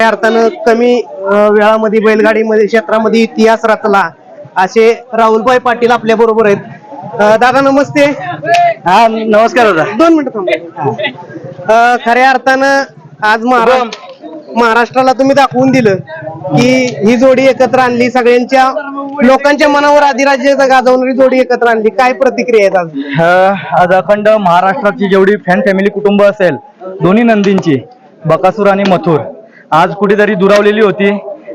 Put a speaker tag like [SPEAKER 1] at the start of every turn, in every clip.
[SPEAKER 1] त्या अर्थानं कमी वेळामध्ये बैलगाडीमध्ये क्षेत्रामध्ये इतिहास रचला असे राहुलभाई पाटील आपल्या बरोबर आहेत. दादा नमस्ते.
[SPEAKER 2] हा नमस्कार दादा.
[SPEAKER 1] दोन मिनिटं थांबा. खऱ्या अर्थानं आज महाराष्ट्र महाराष्ट्राला तुम्ही दाखवून दिलं की ही जोडी एकत्र आणली सगळ्यांच्या लोकांच्या मनावर अधिराज्य गाजवणारी जोडी एकत्र आणली. काय प्रतिक्रिया आहेत आज?
[SPEAKER 2] आज अखंड महाराष्ट्राची जेवढी फॅन फॅमिली कुटुंब असेल दोन्ही नंदींची बकासूर आणि मथुर आज कुठेतरी दुरावलेली होती.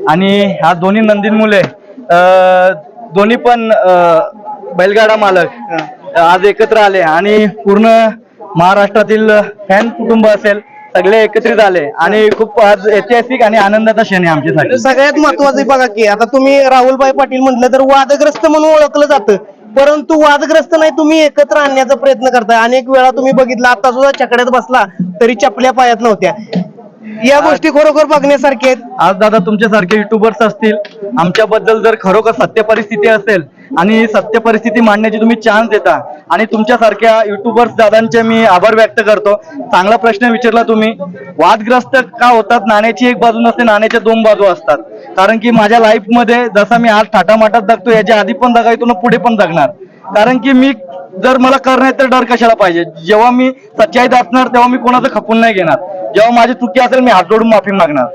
[SPEAKER 2] आणि आज दोन्ही नंदीन मुले दोन्ही पण बैलगाडा मालक आज एकत्र आले. आणि पूर्ण महाराष्ट्रातील फॅन कुटुंब असेल सगळे एकत्रित आले. आणि खूप आज ऐतिहासिक आणि आनंदाचा क्षण आहे आमच्यासाठी.
[SPEAKER 1] सगळ्यात महत्वाचं बघा की आता तुम्ही राहुलभाई पाटील म्हटलं तर वादग्रस्त म्हणून ओळखलं जातं. परंतु वादग्रस्त नाही तुम्ही एकत्र आणण्याचा प्रयत्न करताय. अनेक वेळा तुम्ही बघितलं आता सुद्धा चकड्यात बसला तरी चपल्या पायात नव्हत्या. या गोष्टी खरोखर बघण्यासारख्या आहेत.
[SPEAKER 2] आज दादा तुमच्यासारखे युट्यूबर्स असतील आमच्याबद्दल जर खरोखर सत्य परिस्थिती असेल आणि सत्य परिस्थिती मांडण्याची तुम्ही चान्स देता आणि तुमच्यासारख्या युट्यूबर्स दादांचे मी आभार व्यक्त करतो. चांगला प्रश्न विचारला तुम्ही. वादग्रस्त का होतात? नाण्याची एक बाजू नसते नाण्याच्या दोन बाजू असतात. कारण की माझ्या लाईफमध्ये जसा मी आज थाटामाटात जगतो याच्या आधी पण जगायतो ना पुढे पण जगणार. कारण की मी जर मला करणार तर डर कशाला पाहिजे? जेव्हा मी सच्चाईत असणार तेव्हा मी कोणाचं खपून नाही घेणार. जेव्हा माझी चुकी असेल मी हात जोडून माफी मागणार.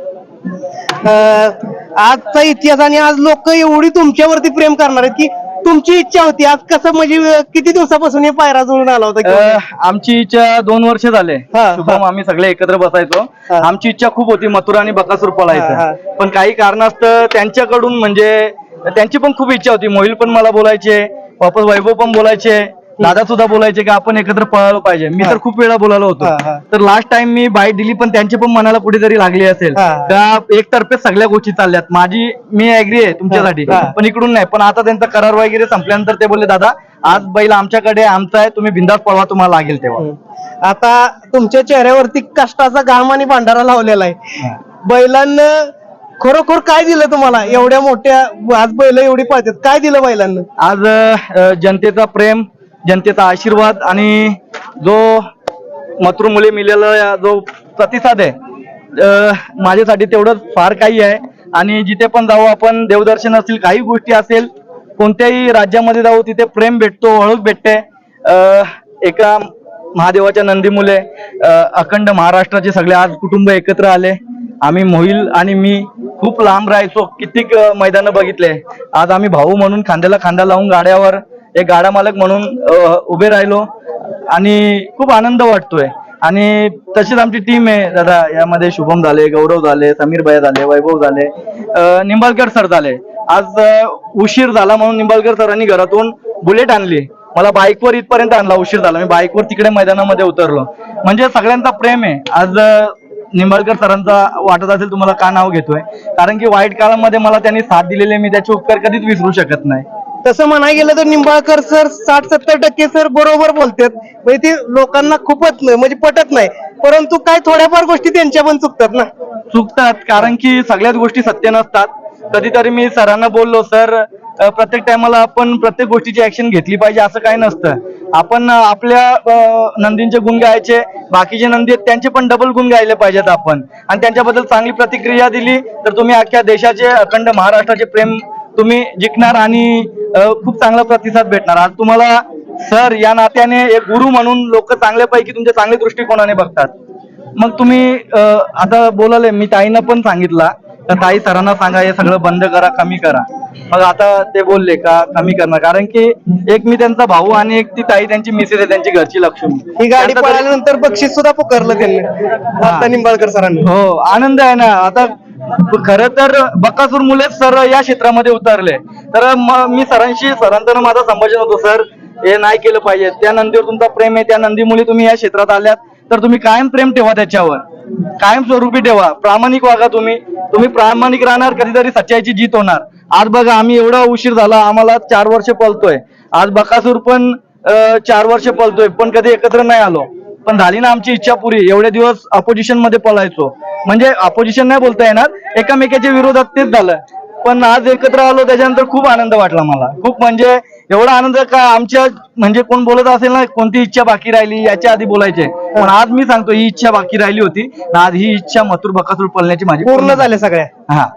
[SPEAKER 1] आजचा इतिहास आणि आज लोक एवढी तुमच्यावरती प्रेम करणार आहेत की तुमची इच्छा होती. आज कसं म्हणजे किती दिवसापासून हे पायरा जुळून आला होता
[SPEAKER 2] आमची इच्छा दोन वर्ष झाले. शुभम. आम्ही सगळे एकत्र बसायचो. आमची इच्छा खूप होती मथुरा आणि बकासूर. पळायचं. पण काही कारणास्तव त्यांच्याकडून म्हणजे त्यांची पण खूप इच्छा होती. मोहिल पण मला बोलायचे. वापस वैभव पण बोलायचे दादा सुद्धा बोलायचे की आपण एकत्र पळायला पाहिजे. मी तर खूप वेळा बोलायला होतो.
[SPEAKER 1] हा, हा.
[SPEAKER 2] तर लास्ट टाइम मी बाईट दिली पण त्यांची पण मनाला कुठेतरी लागली असेल.
[SPEAKER 1] हा.
[SPEAKER 2] का एकतर्फे सगळ्या गोष्टी चालल्यात. माझी मी ऍग्री आहे तुमच्यासाठी
[SPEAKER 1] हा.
[SPEAKER 2] पण इकडून नाही. पण आता त्यांचा करार वगैरे संपल्यानंतर ते बोलले दादा आज बैल आमच्याकडे आमचा आहे तुम्ही बिंदास पळवा तुम्हाला लागेल तेव्हा.
[SPEAKER 1] आता तुमच्या चेहऱ्यावरती कष्टाचा घाम आणि भांडारा लावलेला आहे. बैलांना खरोखर काय दिलं तुम्हाला? एवढ्या मोठ्या आज बैल एवढी पाहतात काय दिलं बैलांना?
[SPEAKER 2] आज अ, जनतेचा प्रेम जनतेचा आशीर्वाद आणि जो मथुर मुले या जो प्रतिसाद आहे अ, माझ्यासाठी तेवढंच फार काही आहे. आणि जिथे पण जाऊ आपण देवदर्शन असतील काही गोष्टी असेल कोणत्याही राज्यामध्ये जाऊ तिथे प्रेम भेटतो ओळख भेटते. अ, एका महादेवाच्या नंदीमुळे अ, अखंड महाराष्ट्राचे सगळे आज कुटुंब एकत्र आले. आम्ही मोहिल आणि मी खूप लांब राहायचो. कित्येक मैदान बघितले. आज आम्ही भाऊ म्हणून खांद्याला खांदा लावून गाड्यावर एक गाडा मालक म्हणून उभे राहिलो. आणि खूप आनंद वाटतोय. आणि तशीच आमची टीम आहे. दादा यामध्ये शुभम झाले गौरव झाले समीर भैया झाले वैभव झाले निंबाळकर सर झाले. आज उशीर झाला म्हणून निंबाळकर सरांनी घरातून बुलेट आणली. मला बाईकवर इथपर्यंत आणला उशीर झाला. मी बाईकवर तिकडे मैदानामध्ये उतरलो. म्हणजे सगळ्यांचा प्रेम आहे. आज निंबाळकर सरांचा वाटत असेल तुम्हाला का नाव घेतोय? कारण की वाईट काळामध्ये मला त्यांनी साथ दिलेले मी त्याचे उपकार कधीच विसरू शकत नाही.
[SPEAKER 1] तसं म्हणाय गेलं तर निंबाळकर सर साठ सत्तर टक्के सर बरोबर बोलतात. म्हणजे ते लोकांना खूपच नाही म्हणजे पटत नाही. परंतु काय थोड्याफार गोष्टी त्यांच्या पण चुकतात ना.
[SPEAKER 2] चुकतात कारण की सगळ्याच गोष्टी सत्य नसतात. कधीतरी मी सरांना बोललो सर प्रत्येक टायमाला आपण प्रत्येक गोष्टीची ऍक्शन घेतली पाहिजे असं काही नसतं. आपण आपल्या नंदींचे गुण गायचे बाकीचे नंदी आहेत त्यांचे पण डबल गुण गायले पाहिजेत आपण. आणि त्यांच्याबद्दल चांगली प्रतिक्रिया दिली तर तुम्ही अख्ख्या देशाचे अखंड महाराष्ट्राचे प्रेम तुम्ही जिंकणार आणि खूप चांगला प्रतिसाद भेटणार. आज तुम्हाला सर या नात्याने एक गुरु म्हणून लोक चांगल्यापैकी तुमच्या चांगल्या दृष्टिकोनाने बघतात. मग तुम्ही आता बोलाले मी ताईंना पण सांगितला तर ताई सरांना सांगा हे सगळं बंद करा कमी करा. मग आता ते बोलले का कमी करणार. कारण की एक मी त्यांचा भाऊ आणि एक ती ताई त्यांची मिसेस आहे त्यांची घरची लक्ष्मी.
[SPEAKER 1] ही गाडी
[SPEAKER 2] त्यांचा तरी-
[SPEAKER 1] पळाल्यानंतर बक्षीस सुद्धा पुकारलं त्यांनी. आता निंबाळकर सरांनी.
[SPEAKER 2] हो आनंद आहे ना. आता खरं तर बकासूर मुलेच सर या क्षेत्रामध्ये उतरले. तर म- मी सरांशी सरांचं ना माझं संभाषण होतं सर हे नाही केलं पाहिजे. त्या नंदीवर तुमचा प्रेम आहे. त्या नंदीमुळे तुम्ही या क्षेत्रात आल्यात. तर तुम्ही कायम प्रेम ठेवा त्याच्यावर. कायम स्वरूपी ठेवा. प्रामाणिक वागा तुम्ही. तुम्ही प्रामाणिक राहणार कधीतरी सच्चाईची जीत होणार. आज बघा आम्ही एवढा उशीर झाला आम्हाला चार वर्ष पळतोय. आज बकासूर पण चार वर्ष पळतोय पण कधी एकत्र नाही आलो. पण झाली ना आमची इच्छा पुरी एवढे दिवस अपोजिशनमध्ये पळायचो. म्हणजे अपोजिशन नाही बोलता येणार एकामेकाच्या विरोधात तेच झालं. पण आज एकत्र आलो त्याच्यानंतर खूप आनंद वाटला मला. खूप म्हणजे एवढा आनंद का आमच्या म्हणजे कोण बोलत असेल ना कोणती इच्छा बाकी राहिली याच्या आधी बोलायचे. पण आज मी सांगतो ही इच्छा बाकी राहिली होती. आज ही इच्छा मथुर बकासूर पळण्याची माझी
[SPEAKER 1] पूर्ण झाल्या सगळ्या
[SPEAKER 2] हा.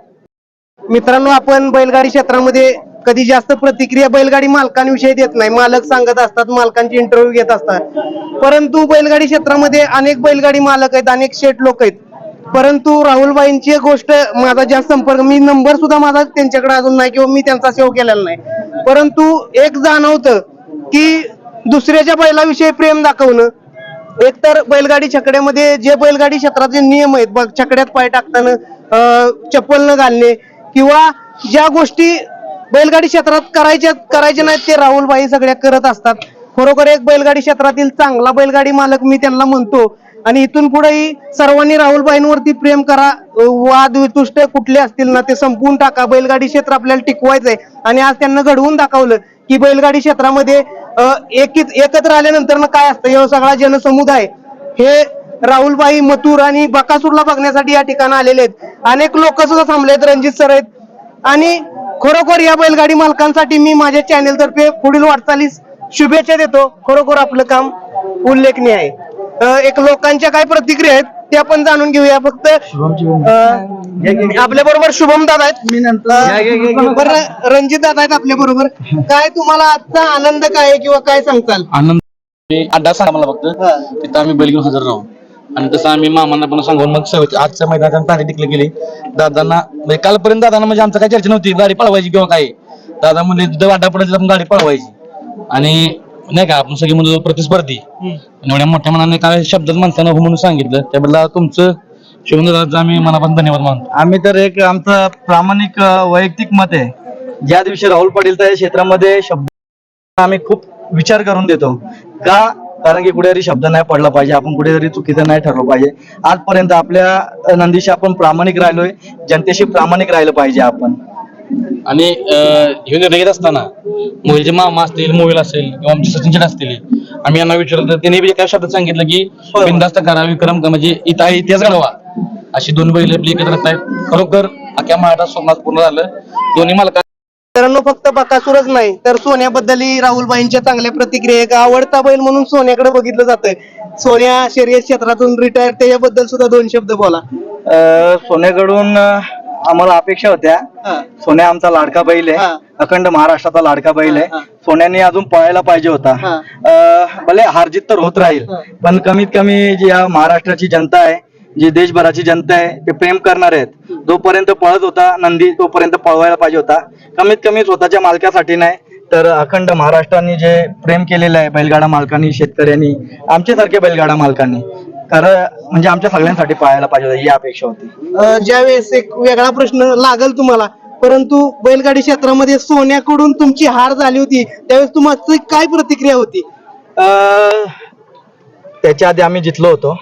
[SPEAKER 1] मित्रांनो आपण बैलगाडी क्षेत्रामध्ये कधी जास्त प्रतिक्रिया बैलगाडी मालकांविषयी देत नाही. मालक सांगत असतात मालकांचे इंटरव्ह्यू घेत असतात. परंतु बैलगाडी क्षेत्रामध्ये अनेक बैलगाडी मालक आहेत अनेक शेठ लोक आहेत. परंतु राहुलबाईंची एक गोष्ट माझा जास्त संपर्क मी नंबर सुद्धा माझा त्यांच्याकडे अजून नाही किंवा मी त्यांचा सेव केलेला नाही. परंतु एक जाणवतं की दुसऱ्याच्या बैलाविषयी प्रेम दाखवणं एकतर बैलगाडी छकड्यामध्ये जे बैलगाडी क्षेत्राचे नियम आहेत बघ छकड्यात पाय टाकताना चप्पल न घालणे किंवा ज्या गोष्टी बैलगाडी क्षेत्रात करायच्या करायच्या नाहीत ते राहुलबाई सगळ्या करत असतात. खरोखर एक बैलगाडी क्षेत्रातील चांगला बैलगाडी मालक मी त्यांना म्हणतो. आणि इथून पुढेही सर्वांनी राहुलबाईंवरती प्रेम करा. वाद वितुष्ट कुठले असतील ना ते संपवून टाका. बैलगाडी क्षेत्र आपल्याला टिकवायचंय. आणि आज त्यांना घडवून दाखवलं की बैलगाडी क्षेत्रामध्ये एकत्र आल्यानंतर ना काय असतं? हे सगळा जनसमुदाय. हे राहुलबाई मथुर आणि बकासूरला बघण्यासाठी या ठिकाणी आलेले आहेत. अनेक लोक सुद्धा थांबले आहेत रणजित सर आहेत. आणि खरोखर या बैलगाडी मालकांसाठी मी माझ्या चॅनेल तर्फे पुढील वाटचालीस शुभेच्छा देतो. खरोखर आपलं काम उल्लेखनीय आहे. एक लोकांच्या काय प्रतिक्रिया आहेत ते आपण जाणून घेऊया. फक्त आपल्या बरोबर शुभम दादा आहेत.
[SPEAKER 2] मी नंतर
[SPEAKER 1] बरं रणजित दादा आहेत आपल्या बरोबर. काय तुम्हाला आजचा आनंद काय आहे किंवा काय सांगताल?
[SPEAKER 3] आनंद मी अड्डा सांगा मला फक्त. तिथं आम्ही बैल घेऊन हजर राहू. आणि तसं आम्ही मामांना पण सांगून मग सवय आजच्या मैदानात आम्ही तारीख टिकली गेली. दादांना म्हणजे कालपर्यंत दादांना म्हणजे आमचं काही चर्चा नव्हती. गाडी पळवायची किंवा काय. दादा म्हणजे पडायची आपण गाडी पळवायची. आणि नाही का आपण सगळे म्हणजे प्रतिस्पर्धी. आणि एवढ्या मोठ्या मनाने काय शब्दात माणसानं हो म्हणून सांगितलं. त्याबद्दल तुमचं शिवंदराचं आम्ही मनापासून धन्यवाद मानतो.
[SPEAKER 2] आम्ही तर एक आमचं प्रामाणिक वैयक्तिक मत आहे. ज्या दिवशी राहुल पाटील त्या क्षेत्रामध्ये शब्द आम्ही खूप विचार करून देतो. का कारण की कुठेतरी शब्द नाही पडला पाहिजे आपण कुठेतरी चुकीचं नाही ठरलं पाहिजे. आजपर्यंत आपल्या नंदीशी आपण प्रामाणिक राहिलोय जनतेशी प्रामाणिक राहिलं पाहिजे आपण.
[SPEAKER 3] आणि हे निर्णय असताना मोबाईलचे मामा असतील मोबाईल असेल किंवा आमचे सचिन असतील आम्ही यांना विचारलं तर त्यांनी एका शब्दात सांगितलं की बिंदास्त करा विक्रम करा, म्हणजे इथं आहे इतिहास घडवा अशी दोन बैल आपली एकत्र आहेत. खरोखर अख्या महाराष्ट्र स्वप्नात पूर्ण झालं. दोन्ही मालका
[SPEAKER 1] मित्रांनो फक्त बकासूरच नाही तर सोन्याबद्दलही राहुलबाईंच्या चांगल्या प्रतिक्रिया एक आवडता बैल म्हणून सोन्याकडे बघितलं जातंय सोन्या शर्यत क्षेत्रातून रिटायर त्याच्याबद्दल सुद्धा दोन शब्द बोला
[SPEAKER 2] अं, सोन्याकडून अं, आम्हाला अपेक्षा होत्या
[SPEAKER 1] हा.
[SPEAKER 2] सोन्या आमचा लाडका बैल
[SPEAKER 1] हा.
[SPEAKER 2] आहे अखंड महाराष्ट्राचा लाडका बैल आहे
[SPEAKER 1] हा.
[SPEAKER 2] सोन्याने अजून पळायला पाहिजे होता
[SPEAKER 1] हा.
[SPEAKER 2] अं, भले हारजीत तर होत राहील
[SPEAKER 1] हा.
[SPEAKER 2] पण कमीत कमी जी या महाराष्ट्राची जनता आहे जी देशभराची जनता आहे ते प्रेम करणार आहेत. जोपर्यंत पळत होता नंदी तोपर्यंत पळवायला पाहिजे होता. कमीत कमी स्वतःच्या मालकासाठी नाही तर अखंड महाराष्ट्राने जे प्रेम केलेलं आहे बैलगाडा मालकांनी शेतकऱ्यांनी आमच्यासारख्या बैलगाडा मालकांनी कारण म्हणजे आमच्या सगळ्यांसाठी पाहायला पाहिजे होतं ही अपेक्षा होती.
[SPEAKER 1] ज्यावेळेस एक वेगळा प्रश्न लागल तुम्हाला परंतु बैलगाडी क्षेत्रामध्ये सोन्याकडून तुमची हार झाली होती त्यावेळेस तुमची काय प्रतिक्रिया होती?
[SPEAKER 2] अं, त्याच्या आधी आम्ही जितलो होतो.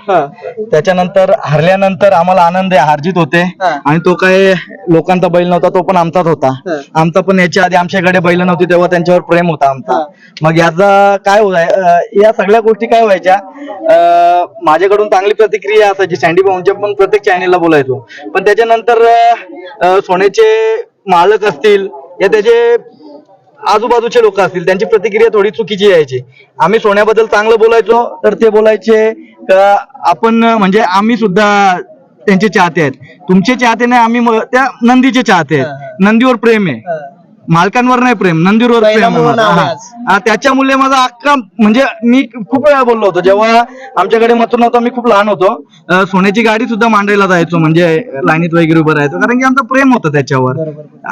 [SPEAKER 2] त्याच्यानंतर हरल्यानंतर आम्हाला आनंद आहे हारजीत होते. आणि तो काय लोकांचा बैल नव्हता तो पण आमचाच होता. आमचा पण याच्या आधी आमच्याकडे बैल नव्हती तेव्हा त्यांच्यावर प्रेम होता आमचा. मग याचा काय या सगळ्या गोष्टी काय व्हायच्या? माझ्याकडून चांगली प्रतिक्रिया असायची. सँडी भाऊंच्या पण प्रत्येक चॅनेलला बोलायचो. पण त्याच्यानंतर सोन्याचे मालक असतील या त्याचे आजूबाजूचे लोक असतील त्यांची प्रतिक्रिया थोडी चुकीची यायची. आम्ही सोन्याबद्दल चांगलं बोलायचो तर ते बोलायचे का आपण म्हणजे आम्ही सुद्धा त्यांचे चाहते आहेत. तुमचे चाहते नाही आम्ही म- त्या नंदीचे चाहते आहेत. नंदीवर प्रेम आहे. मालकांवर नाही प्रेम नंदीवर प्रेम आहे माझं. हा. हा, त्याच्यामुळे माझा अख्खा म्हणजे मी खूप वेळा बोललो होतो जेव्हा आमच्याकडे मथुर नव्हता मी खूप लहान होतो. अं, सोन्याची गाडी सुद्धा मांडायला जायचो म्हणजे लाईनीत वगैरे उभं राहायचो कारण की आमचं प्रेम होतं त्याच्यावर.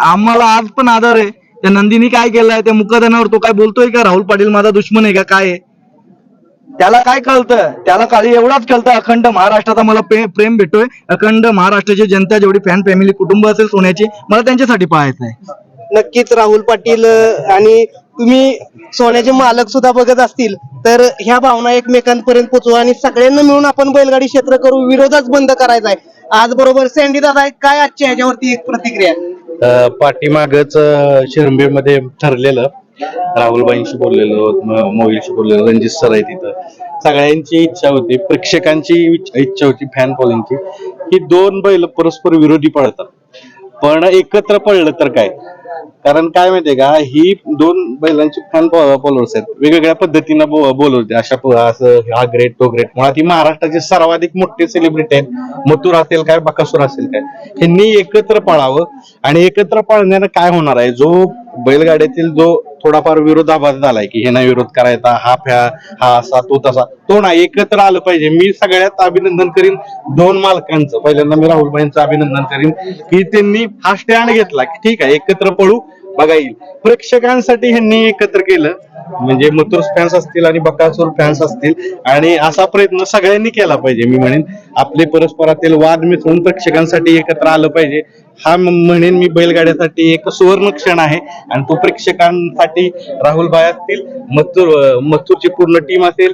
[SPEAKER 2] आम्हाला आज पण आदर आहे. त्या नंदीनी काय केलंय? त्या मुकदनावर तो काय बोलतोय का? राहुल पाटील माझा दुश्मन आहे का? काय त्याला काय कळतं? त्याला काही एवढाच कळतं. अखंड महाराष्ट्राचा मला प्रेम भेटतोय. अखंड महाराष्ट्राची जनता जेवढी फॅन फॅमिली कुटुंब असेल सोन्याची मला त्यांच्यासाठी पाहायचं आहे
[SPEAKER 1] नक्कीच राहुल पाटील आणि तुम्ही सोन्याचे मालक सुद्धा बघत असतील तर ह्या भावना एकमेकांपर्यंत पोचवा आणि सगळ्यांना मिळून आपण बैलगाडी क्षेत्र करू. विरोधच बंद करायचा आहे आज बरोबर सँडी दादा काय आजच्या ह्याच्यावरती एक प्रतिक्रिया
[SPEAKER 4] पाठीमागच शिरंबे मध्ये ठरलेलं राहुलबाईंशी बोललेलो मोहिलशी बोललेलो रणजित सर आहे तिथं. सगळ्यांची इच्छा होती प्रेक्षकांची इच्छा होती फॅन फॉलोइंगची की दोन बैल परस्पर विरोधी पळतात. पण एकत्र पडलं तर काय? कारण काय माहितीये का ही दोन बैलांची फॅन फॉलोअर्स आहेत. वेगवेगळ्या पद्धतीनं बोलवते. अशा असं हा ग्रेट तो ग्रेट मुळात ही महाराष्ट्राचे सर्वाधिक मोठे सेलिब्रिटी आहेत. मथुर असेल काय बकासूर असेल काय. ह्यांनी एकत्र पळावं आणि एकत्र पळण्यानं काय होणार आहे? जो बैलगाड्यातील जो थोडाफार विरोधाभास झालाय की हे नाही विरोध करायचा हा फ्या हा असा तो तसा तो नाही एकत्र आलं पाहिजे. मी सगळ्यात अभिनंदन करीन दोन मालकांचं. पहिल्यांदा मी राहुलबाईंचं अभिनंदन करीन की त्यांनी हा स्टँड घेतला की ठीक आहे एकत्र पळू. बघा येईल. प्रेक्षकांसाठी ह्यांनी एकत्र केलं म्हणजे मथुर फॅन्स असतील आणि बकासूर फॅन्स असतील आणि असा प्रयत्न सगळ्यांनी केला पाहिजे. मी म्हणेन आपले परस्परातील वाद मिसळून प्रेक्षकांसाठी एकत्र आलं पाहिजे. हा म्हणेन मी बैलगाड्यासाठी एक सुवर्ण क्षण आहे. आणि तो प्रेक्षकांसाठी राहुल भाई असतील मथुर मथुरची पूर्ण टीम असेल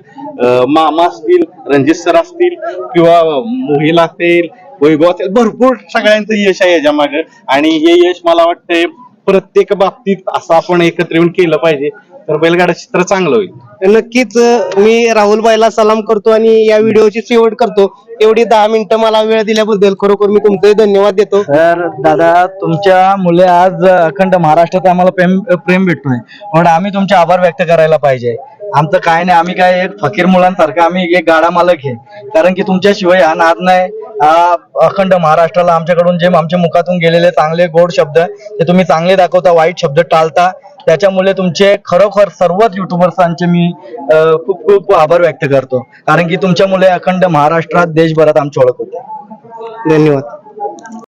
[SPEAKER 4] मामा असतील रणजित सर असतील किंवा मोहिल असेल वैभव असेल भरपूर सगळ्यांचं यश आहे याच्या मागे आणि हे यश मला वाटतंय प्रत्येक बाबतीत असं आपण एकत्र येऊन केलं पाहिजे तर बैलगाडा चित्र चांगलं होईल.
[SPEAKER 1] नक्कीच मी राहुल भाईला सलाम करतो आणि या व्हिडिओची शेवट करतो. एवढी दहा मिनिटं मला वेळ दिल्याबद्दल खरोखर मी तुमचे धन्यवाद देतो.
[SPEAKER 2] तर दादा तुमच्या मुले आज अखंड महाराष्ट्रात आम्हाला प्रेम प्रेम भेटतोय. म्हणून आम्ही तुमचे आभार व्यक्त करायला पाहिजे. आमचं काय नाही आम्ही काय एक फकीर मुलांसारखं आम्ही एक गाडा मालक आहे. कारण की तुमच्याशिवाय हा नाद नाही. अखंड महाराष्ट्राला आमच्याकडून जे आमच्या मुखातून गेलेले चांगले गोड शब्द ते तुम्ही चांगले दाखवता वाईट शब्द टाळता. त्याच्यामुळे तुमचे खरोखर सर्वच युट्यूबर्सांचे मी खूप खूप आभार व्यक्त करतो. कारण की तुमच्यामुळे अखंड महाराष्ट्रात देशभरात आमची ओळख होते.
[SPEAKER 1] धन्यवाद.